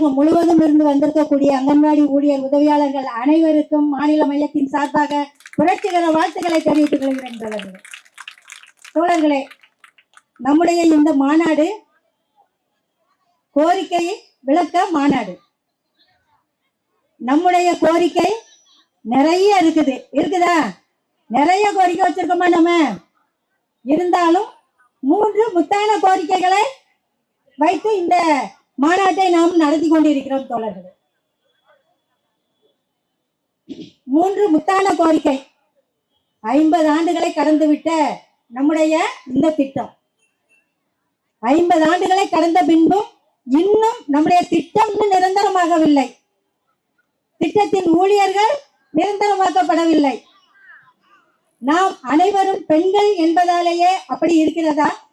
தமிழகம் முழுவதும் இருந்து வந்திருக்கக்கூடிய அங்கன்வாடி ஊழியர் உதவியாளர்கள் அனைவருக்கும் மாநில மையத்தின் சார்பாக புரட்சிகர வாழ்த்துக்களை தெரிவித்துக் கொள்கிறேன் தோழர்களே. தோழர்களே நம்முடைய இந்த மாநாடு கோரிக்கை விளக்க மாநாடு. நம்முடைய கோரிக்கை நிறைய இருக்குது. இருக்குதா? நிறைய கோரிக்கை வச்சிருக்கோமா நம்ம? இருந்தாலும் மூன்று முத்தான கோரிக்கைகளை வைத்து இந்த மாநாட்டை நாம் நடத்தி கொண்டிருக்கிறோம் தோழர்கள். மூன்று முத்தான கோரிக்கை. ஐம்பது ஆண்டுகளை கடந்துவிட்ட நம்முடைய இந்த திட்டம். ஐம்பது ஆண்டுகளை கடந்த பின்பும் இன்னும் நம்முடைய திட்டம் இன்னும் நிரந்தரமாகவில்லை. திட்டத்தின் ஊழியர்கள் நிரந்தரமாக்கப்படவில்லை. நாம் அனைவரும் பெண்கள் என்பதாலேயே அப்படி இருக்கிறதா?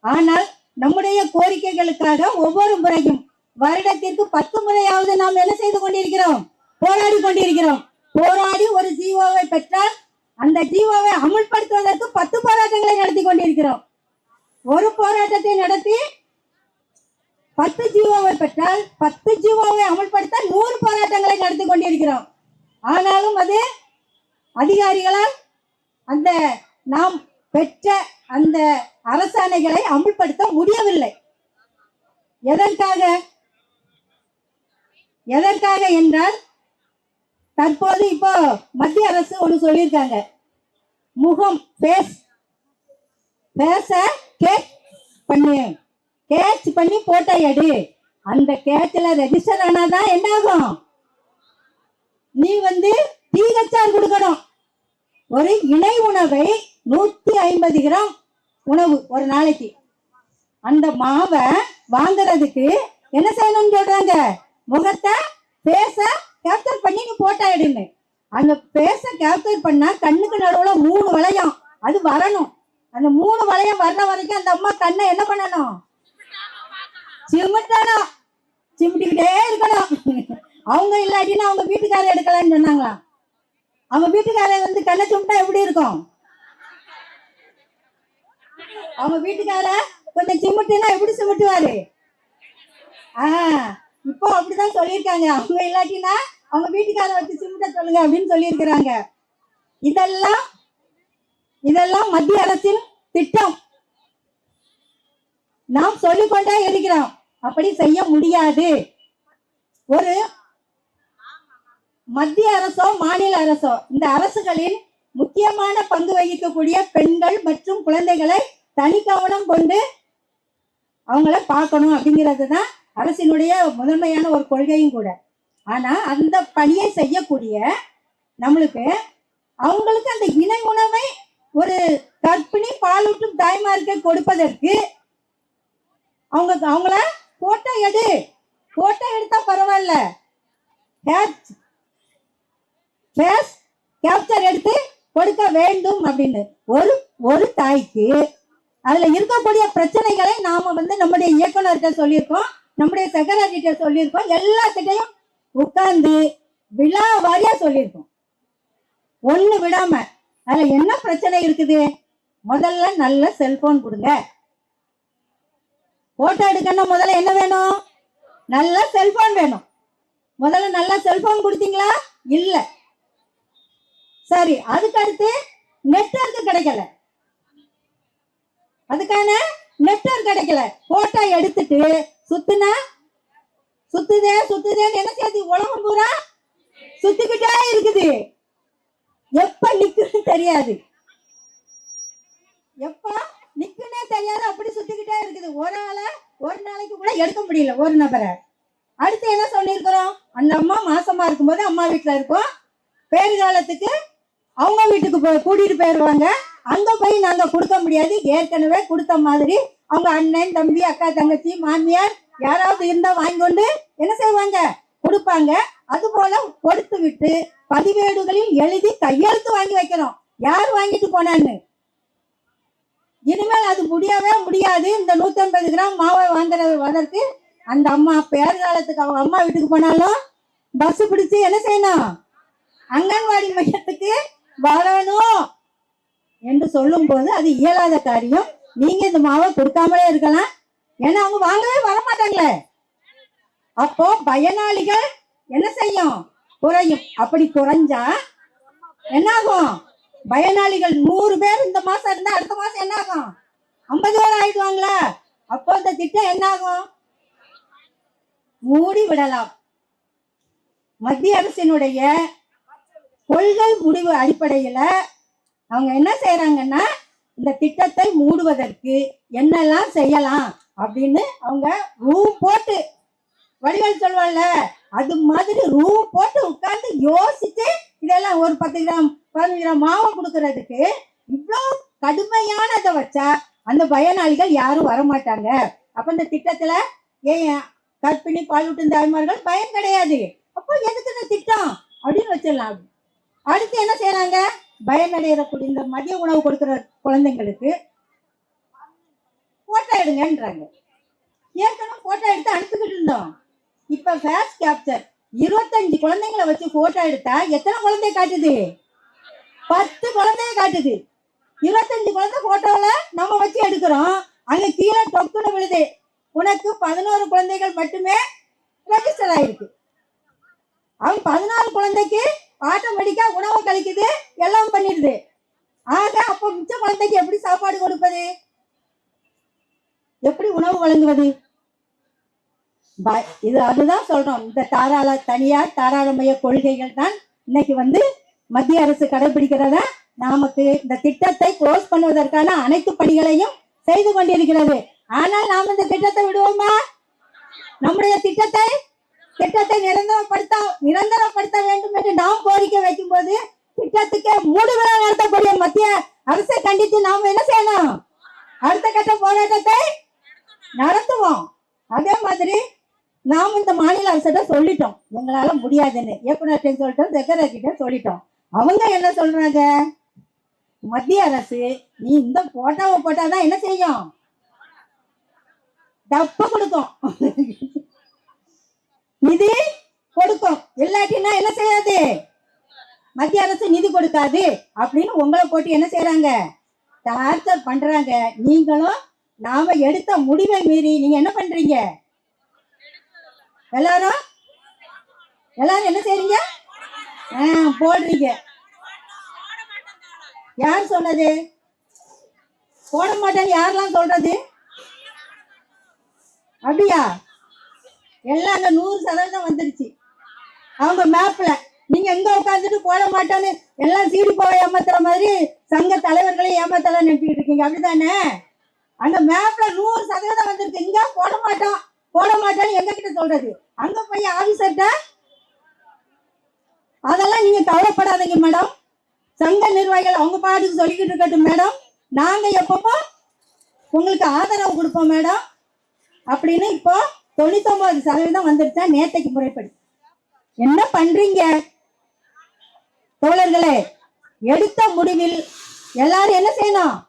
ஆனால் நம்முடைய கோரிக்கைகளுக்காக ஒவ்வொரு முறையும் வருடத்திற்கு பத்து முறையாவது நாம் என்ன செய்து கொண்டிருக்கிறோம்? போராடி கொண்டிருக்கிறோம். போராடி ஒரு ஜீவோவை பெற்றால் அந்த ஜீவோவை அமுல்படுத்துவதற்கு பத்து போராட்டங்களை நடத்தி கொண்டிருக்கிறோம். ஒரு போராட்டத்தை நடத்தி பத்து ஜீவோவை பெற்றால் பத்து ஜீவோவை அமல்படுத்த நூறு போராட்டங்களை நடத்தி கொண்டிருக்கிறோம். ஆனாலும் அது அதிகாரிகளால் அந்த நாம் பெற்ற அந்த அரசாணைகளை அமுல்படுத்த முடியவில்லை. எதற்காக? எதற்காக என்றால் தற்போது இப்போ மத்திய அரசு ஒன்று சொல்லியிருக்காங்க. முகம் ஃபேஸ் பேச கேட் பண்ணு. கேட்ச் பண்ணி போட்டோ எடு. அந்த கேட்ச்ல ரெஜிஸ்டர் ஆனாதான் என்ன ஆகும் நீ வந்து டிஹெச்ஆர் கொடுக்கணும். ஒரு இணை உணவை நூத்தி ஐம்பது கிராம் உணவு ஒரு நாளைக்கு. அந்த மாவை வாங்குறதுக்கு என்ன செய்யணும்னு சொல்றாங்க? முகத்தை பேச கேப்சர் பண்ணி நீ எடுன்னு. அந்த பேச கேப்சர் பண்ணா கண்ணுக்கு நடுவுல மூணு வளையம். அது வரணும். அந்த மூணு வளையம் வர்ற வரைக்கும் அந்த அம்மா கண்ணை என்ன பண்ணணும்? சிமிட்டணும். சிமிட்டிக்கிட்டே இருக்கணும். அவங்க இல்லாட்டின்னு அவங்க வீட்டுக்காரர் எடுக்கலாம்னு சொன்னாங்களாம் அவங்க வீட்டுக்காரர் வந்து கண்ணை சிமிட்டா எப்படி இருக்கும்? அவங்க வீட்டுக்கார கொஞ்சம் சிமிட்டுனா எப்படி சிமிட்டுவாரு? ஆ இப்போ அப்படிதான் சொல்லியிருக்காங்க. அவங்க இல்லாட்டினா அவங்க வீட்டுக்கார வச்சு சிமிட்ட சொல்லுங்க அப்படின்னு சொல்லியிருக்கிறாங்க. இதெல்லாம் இதெல்லாம் மத்திய அரசின் திட்டம். நாம் சொல்லிக்கொண்டே இருக்கிறோம். அப்படி செய்ய முடியாது. ஒரு மத்திய அரசோ மாநில அரசோ இந்த அரசுகளில் முக்கியமான பங்கு வகிக்கக்கூடிய பெண்கள் மற்றும் குழந்தைகளை தனி கவனம் கொண்டு அவங்கள பார்க்கணும் அப்படிங்கிறது தான் அரசினுடைய முதன்மையான ஒரு கொள்கையும் கூட. ஆனா அந்த பணியை செய்யக்கூடிய நம்மளுக்கு அவங்களுக்கு அந்த இணை உணவை ஒரு கர்ப்பிணி பாலூட்டும் தாய்மாருக்கு கொடுப்பதற்கு அவங்க அவங்கள போட்டோ எடு. போட்டோ எடுத்தா பரவாயில்ல. ஃபேஸ் கேப்சர் எடுத்து கொடுக்க வேண்டும் அப்படின்னு ஒரு ஒரு தாய்க்கு அதுல இருக்கக்கூடிய பிரச்சனைகளை நாம வந்து நம்முடைய இயக்குனர்கிட்ட சொல்லியிருக்கோம் நம்முடைய செக்ரட்டரிட்ட சொல்லியிருக்கோம் எல்லாத்திட்டையும் உட்கார்ந்து விழா வாரியா சொல்லியிருக்கோம். ஒண்ணு விடாம அதுல என்ன பிரச்சனை இருக்குது? முதல்ல நல்ல செல்போன் கொடுங்க. போட்டோ எடுக்கணும் முதல்ல என்ன வேணும்? நல்ல செல்போன் வேணும். முதல்ல நல்ல செல்போன் கொடுத்தீங்களா? இல்லை. சரி அதுக்கு அடுத்து நெட்ஒர்க் கிடைக்கல. அதுக்கான நெட்ஒர்க் கிடைக்கல. போட்டோ எடுத்துட்டு சுத்துனா சுத்துதே சுத்துதேன்னு என்ன செய்யுது? உலகம் பூரா சுத்திக்கிட்டே இருக்குது. எப்ப நிக்குன்னு தெரியாது. எப்ப நிக்குன்னே தெரியாது. அப்படி சுத்திக்கிட்டே இருக்குது. ஒரு ஆளை ஒரு நாளைக்கு கூட எடுக்க முடியல ஒரு நபரை. அடுத்து என்ன சொல்லியிருக்கிறோம்? அந்த அம்மா மாசமா இருக்கும்போது அம்மா வீட்டுல இருக்கும். பேரு காலத்துக்கு அவங்க வீட்டுக்கு போய் கூட்டிட்டு போயிடுவாங்க அங்க போய் நாங்க கொடுக்க முடியாது. ஏற்கனவே கொடுத்த மாதிரி அவங்க அண்ணன் தம்பி அக்கா தங்கச்சி மாமியார் யாராவது இருந்தா வாங்கி கொண்டு என்ன செய்வாங்க? கொடுப்பாங்க. அது போல கொடுத்து விட்டு பதிவேடுகளில் எழுதி கையெழுத்து வாங்கி வைக்கணும். யார் வாங்கிட்டு போனான்னு? இனிமேல் அது முடியவே முடியாது. இந்த 150 கிராம் மாவை வாங்குறதற்கு அந்த அம்மா பேர் காலத்துக்கு அவங்க அம்மா வீட்டுக்கு போனாலும் பஸ் பிடிச்சு என்ன செய்யணும்? அங்கன்வாடி மையத்துக்கு வரணும் என்று சொல்லும்போது அது இயலாத காரியம். நீங்க இந்த மாவை கொடுக்காமலே இருக்கலாம். ஏன்னா அவங்க வாங்கவே வர மாட்டாங்களே அப்போ பயனாளிகள் என்ன செய்யும்? குறையும். அப்படி குறைஞ்சா என்ன ஆகும் பயனாளிகள் நூறு பேர் இந்த மாசம் இருந்தா அடுத்த மாசம் என்ன ஆகும் ஐம்பது பேர் ஆயிடுவாங்களா. அப்போ இந்த திட்டம் என்ன ஆகும் மூடி விடலாம். மத்திய அரசினுடைய கொள்கை முடிவு அடிப்படையில் அவங்க என்ன செய்கிறாங்கன்னா இந்த திட்டத்தை மூடுவதற்கு என்னெல்லாம் செய்யலாம் அப்படின்னு அவங்க ரூம் போட்டு வடிவல் சொல்வாள்ல அது மாதிரி ரூம் போட்டு உட்கார்ந்து யோசிச்சு இதெல்லாம் ஒரு பத்து கிராம் பதினஞ்சு கிராம் மாவு கொடுக்கறதுக்கு இவ்வளோ கடுமையானதை வச்சா அந்த பயனாளிகள் யாரும் வரமாட்டாங்க. அப்ப இந்த திட்டத்துல ஏன் கற்பிணி பாலூட்டும் தாய்மார்கள் பயன் கிடையாது. அப்போ எதுக்கு இந்த திட்டம் அப்படின்னு வச்சிடலாம். அடுத்து என்ன செய்யறாங்க பயனடைகிறக்கூடிய இந்த மதிய உணவு கொடுக்குற குழந்தைங்களுக்கு போட்டோ எடுங்கன்றாங்க. ஏற்கனவே போட்டோ எடுத்து அனுப்பிக்கிட்டு இருந்தோம். இப்ப ஃபேஸ் கேப்சர் இருபத்தஞ்சு குழந்தைங்களை வச்சு போட்டோ எடுத்தா எத்தனை குழந்தைய காட்டுது? பத்து குழந்தைய காட்டுது. இருபத்தஞ்சு குழந்தை போட்டோல நம்ம வச்சு எடுக்கிறோம். அங்க கீழே டொக்குன்னு விழுது. உனக்கு பதினோரு குழந்தைகள் மட்டுமே ரெஜிஸ்டர் ஆயிருக்கு. அவன் பதினாறு குழந்தைக்கு ஆட்டோமேட்டிக்கா உணவு கழிக்குது எல்லாம் பண்ணிடுது. ஆக அப்போ மிச்ச குழந்தைக்கு எப்படி சாப்பாடு கொடுப்பது? எப்படி உணவு வழங்குவது? இது அதுதான் சொல்றோம். இந்த தாராள தனியார் தாராளமய கொள்கைகள் தான் இன்னைக்கு வந்து மத்திய அரசு கடைபிடிக்கிறத நமக்கு இந்த திட்டத்தை க்ளோஸ் பண்ணுவதற்கான அனைத்து பணிகளையும் செய்து கொண்டிருக்கிறது. ஆனால் நாம் இந்த திட்டத்தை விடுவோமா? நம்முடைய திட்டத்தை திட்டத்தை நிரந்தரப்படுத்த நிரந்தரப்படுத்த வேண்டும் என்று நாம் கோரிக்கை வைக்கும்போது திட்டத்துக்கு மூடு நடத்தக்கூடிய மத்திய அரசை கண்டித்து நாம் என்ன செய்யணும்? அடுத்த கட்ட போராட்டத்தை நடத்துவோம். அதே மாதிரி நாம் இந்த மாநில அரசிட்ட சொல்லிட்டோம். எங்களால முடியாதுன்னு. இயக்குநர்கிட்ட சொல்லிட்டோம் செக்ரட்டரி கிட்ட சொல்லிட்டோம். அவங்க என்ன சொல்றாங்க? மத்திய அரசு நீ இந்த போட்டாவை போட்டாதான் என்ன செய்யும்? டப்பு கொடுக்கும். நிதி கொடுக்கும். இல்லாட்டினா என்ன செய்யாது? மத்திய அரசு நிதி கொடுக்காது. அப்படின்னு உங்களை போட்டு என்ன செய்யறாங்க டார்ச்சர் பண்றாங்க. நீங்களும் நாம எடுத்த முடிவை மீறி நீங்க என்ன பண்றீங்க? எல்லாரும்? எல்லாரும் என்ன செய்றீங்க? போடுறீங்க. யார் சொன்னது? போட மாட்டேன்னு யாரெல்லாம் சொல்றது? அப்படியா? எல்லாம் அந்த நூறு சதவீதம் வந்துருச்சு. அவங்க மேப்ல நீங்க எங்க உட்காந்துட்டு போட மாட்டோன்னு எல்லாம் சீடி போக ஏமாத்துற மாதிரி சங்க தலைவர்களை ஏமாத்தலாம் நினைச்சுக்கிட்டு இருக்கீங்க. அப்படிதானே அந்த மேப்ல நூறு சதவீதம் வந்திருக்கு. இங்க போட மாட்டோம். போட மாட்டோம்னு எங்க கிட்ட சொல்றது? அங்க போய் ஆபீசர்ட்ட அதெல்லாம் நீங்க கவலைப்படாதீங்க மேடம் சங்க நிர்வாகிகள் அவங்க பாட்டுக்கு சொல்லிக்கிட்டு இருக்கட்டும் மேடம் நாங்க எப்பப்போ உங்களுக்கு ஆதரவு கொடுப்போம் மேடம் அப்படின்னு இப்போ தொண்ணூத்தொன்பது சதவீதம் வந்துருச்சா நேத்தைக்கு முறைப்படி. என்ன பண்றீங்க? தோழர்களே எடுத்த முடிவில் எல்லாரும் என்ன செய்யணும்?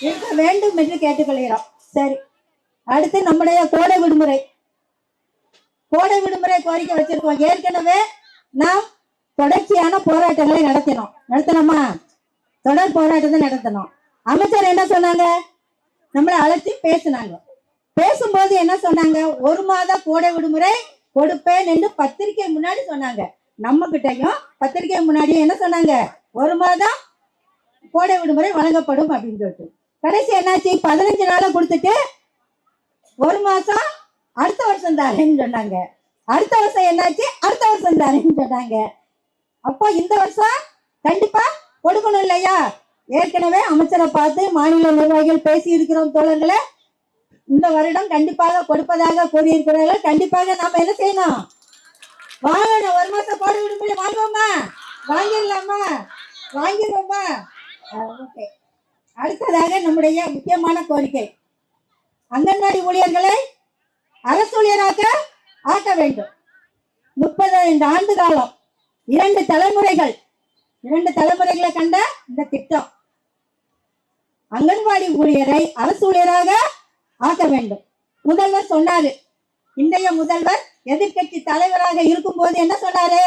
இருக்க வேண்டும் என்று கேட்டுக்கொள்கிறோம். சரி. அடுத்து நம்முடைய கோடை விடுமுறை. கோடை விடுமுறை கோரிக்கை வச்சிருக்கோம். ஏற்கனவே நாம் தொடர்ச்சியான போராட்டங்களை நடத்தினோம். நடத்தணுமா? தொடர் போராட்டத்தை நடத்தணும். அமைச்சர் என்ன சொன்னாங்க? நம்மளை அழைச்சி பேசினாங்க. பேசும்போது என்ன சொன்னாங்க? ஒரு மாத கோடை விடுமுறை கொடுப்பேன் என்று பத்திரிக்கை முன்னாடி சொன்னாங்க. நம்ம கிட்டையும் பத்திரிக்கை முன்னாடியும் என்ன சொன்னாங்க? ஒரு மாதம் கோடை விடுமுறை வழங்கப்படும் அப்படின்னு சொல்லிட்டு. கடைசி என்னாச்சு? பதினஞ்சு நாளை கொடுத்துட்டு ஒரு மாசம் அடுத்த வருஷம் தரேன்னு சொன்னாங்க. அடுத்த வருஷம் என்னாச்சு? அடுத்த வருஷம் தரேன்னு சொன்னாங்க. அப்போ இந்த வருஷம் கண்டிப்பா கொடுக்கணும் இல்லையா? ஏற்கனவே அமைச்சரை பார்த்து மாநில நிர்வாகிகள் பேசி இருக்கிறோம் தோழர்களே. இந்த வருடம் கண்டிப்பாக கொடுப்பதாக கூறியிருக்கிறார்கள். கண்டிப்பாக நாம என்ன செய்யணும்? வாங்கணும் ஒரு மாசம் போட விடுமுறை வாங்குவோமா? வாங்கிடலாமா? வாங்கிடுவோமா? ஓகே. அடுத்ததாக நம்முடைய முக்கியமான கோரிக்கை. அங்கன்வாடி ஊழியர்களை அரசு ஊழியராக ஆக்க வேண்டும். முப்பத்தைந்து ஆண்டு காலம் இரண்டு தலைமுறைகள் இரண்டு தலைமுறைகளை கண்ட இந்த திட்டம். அங்கன்வாடி ஊழியரை அரசு ஊழியராக ஆக்க வேண்டும். முதல்வர் சொன்னாரு. இன்றைய முதல்வர் எதிர்க்கட்சி தலைவராக இருக்கும் போது என்ன சொன்னாரு?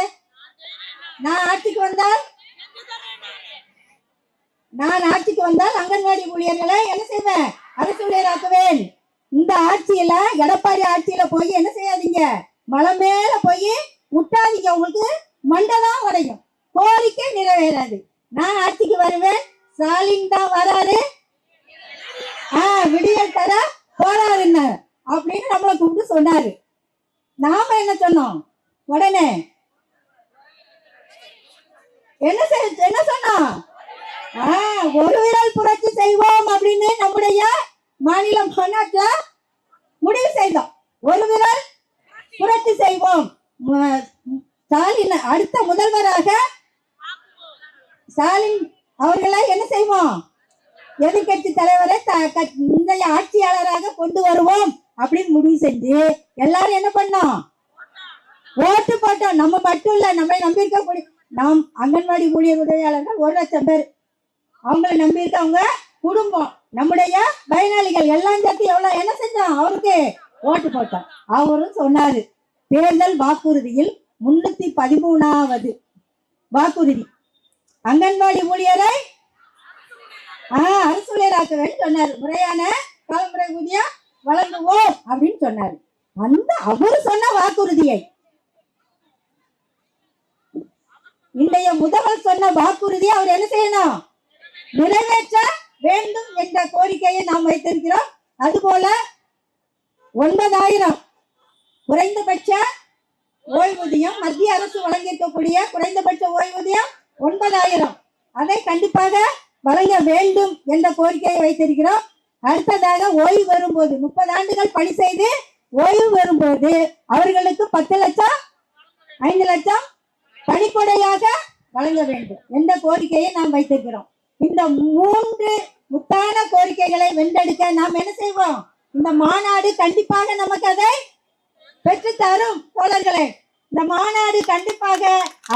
நான் ஆட்சிக்கு வந்தால் நான் ஆட்சிக்கு வந்தால் அங்கன்வாடி ஊழியர்களை என்ன செய்வேன்? அரசு ஊழியராக்குவேன். இந்த ஆட்சியில எடப்பாடி ஆட்சியில போய் என்ன செய்யாதீங்க? மலை மேல போய் முட்டாதீங்க உங்களுக்கு மண்டை உடையும். கோரிக்கை நிறைவேறாது. நான் ஆட்சிக்கு வருவேன். ஸ்டாலின் தான் வராரு. ஆ விடியல் தர போறாருன்னு அப்படின்னு நம்மளை கூப்பிட்டு சொன்னாரு. நாம என்ன சொன்னோம்? உடனே. என்ன செய்- என்ன சொன்னோம்? ஆ, ஒரு விரல் புரட்சி செய்வோம் அப்படின்னு நம்முடைய மாநில மாநாட்டுல முடிவு செய்தோம். ஒரு விரல் புரட்சி செய்வோம். ஸ்டாலின் அடுத்த முதல்வராக ஸ்டாலின் அவர்களை என்ன செய்வோம்? எதிர்கட்சி தலைவரை த- க- இன்றைய ஆட்சியாளராக கொண்டு வருவோம் அப்படின்னு முடிவு செஞ்சு எல்லாரும் என்ன பண்ணோம்? ஓட்டு போட்டோம். நம்ம மட்டும் இல்ல நம்மளை நம்பி இருக்கக்கூடிய நாம் அங்கன்வாடி ஊழியர் உதவியாளர்கள் ஒரு லட்சம் பேர். அவங்கள நம்பி இருக்கவங்க குடும்பம் நம்முடைய பயனாளிகள் எல்லாம் சேர்த்து எவ்வளவு என்ன செஞ்சோம்? அவருக்கு ஓட்டு போட்டோம். அவரும் சொன்னாரு தேர்தல் வாக்குறுதியில் முன்னூத்தி பதிமூணாவது வாக்குறுதி. அங்கன்வாடி ஊழியரை ஆஹ் அரசு ஊழியராக்க வேண்டும் சொன்னாரு. முறையான காலமுறை ஊதியம் வழங்குவோம் அப்படின்னு சொன்னார். அந்த அவர் சொன்ன வாக்குறுதியை இன்றைய முதல்வர் சொன்ன வாக்குறுதியை அவர் என்ன செய்யணும்? நிறைவேற்ற வேண்டும் என்ற கோரிக்கையை நாம் வைத்திருக்கிறோம். அதுபோல ஒன்பதாயிரம் குறைந்தபட்ச ஓய்வூதியம் மத்திய அரசு வழங்கியிருக்கக்கூடிய குறைந்தபட்ச ஓய்வூதியம் ஒன்பதாயிரம். அதை கண்டிப்பாக வழங்க வேண்டும் என்ற கோரிக்கையை வைத்திருக்கிறோம். அடுத்ததாக ஓய்வு வரும்போது முப்பது ஆண்டுகள் பணி செய்து ஓய்வு வரும்போது அவர்களுக்கு பத்து லட்சம் ஐந்து லட்சம் பணிக்கொடையாக வழங்க வேண்டும் என்ற கோரிக்கையை நாம் வைத்திருக்கிறோம். இந்த மூன்று முத்தான கோரிக்கைகளை வென்றெடுக்க நாம் என்ன செய்வோம்? இந்த மாநாடு கண்டிப்பாக நமக்கு அதை பெற்றுத்தரும் தோழர்களே. இந்த மாநாடு கண்டிப்பாக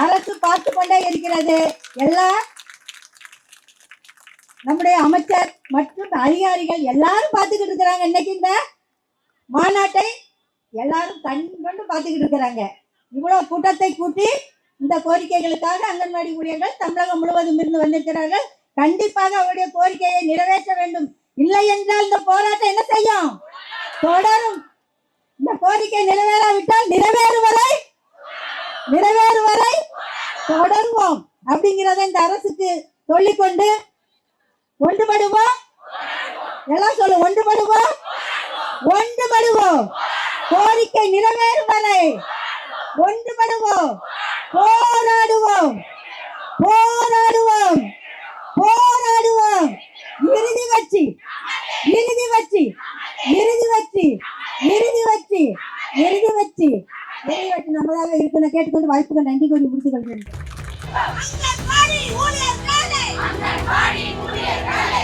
அரசு பார்த்து கொண்டே இருக்கிறது. எல்லா நம்முடைய அமைச்சர் மற்றும் அதிகாரிகள் எல்லாரும் பார்த்துக்கிட்டு இருக்கிறாங்க இன்னைக்கு இந்த மாநாட்டை. எல்லாரும் கண் கொண்டு பார்த்துக்கிட்டு இருக்கிறாங்க. இவ்வளோ கூட்டத்தை கூட்டி இந்த கோரிக்கைகளுக்காக அங்கன்வாடி ஊழியர்கள் தமிழகம் முழுவதும் இருந்து வந்திருக்கிறார்கள். கண்டிப்பாக அவருடைய கோரிக்கையை நிறைவேற்ற வேண்டும். இல்லை என்றால் இந்த போராட்டம் என்ன செய்யும்? தொடரும். இந்த கோரிக்கை நிறைவேறாவிட்டால் நிறைவேறுவதை நிறைவேறு வரை தொடருவோம் அப்படிங்கிறத இந்த அரசுக்கு சொல்லிக்கொண்டு ஒன்றுபடுவோம். எல்லாம் சொல்லு ஒன்றுபடுவோம். ஒன்றுபடுவோம். கோரிக்கை நிறைவேறும் வரை ஒன்றுபடுவோம். போராடுவோம். போராடுவோம். போராடுவோம். இறுதி வச்சு இறுதி வச்சு இறுதி வச்சு இறுதி வச்சு இறுதி வச்சு இறுதி வச்சு நம்மளாக இருக்கணும் கேட்டுக்கொண்டு வாய்ப்புகள் நன்றி கூறி முடித்துக் கொள்கிறேன் அங்கன்வாடி ஊழியர் வேலை ஊழியர்களே! அங்கன்வாடி ஊழியர் வேலை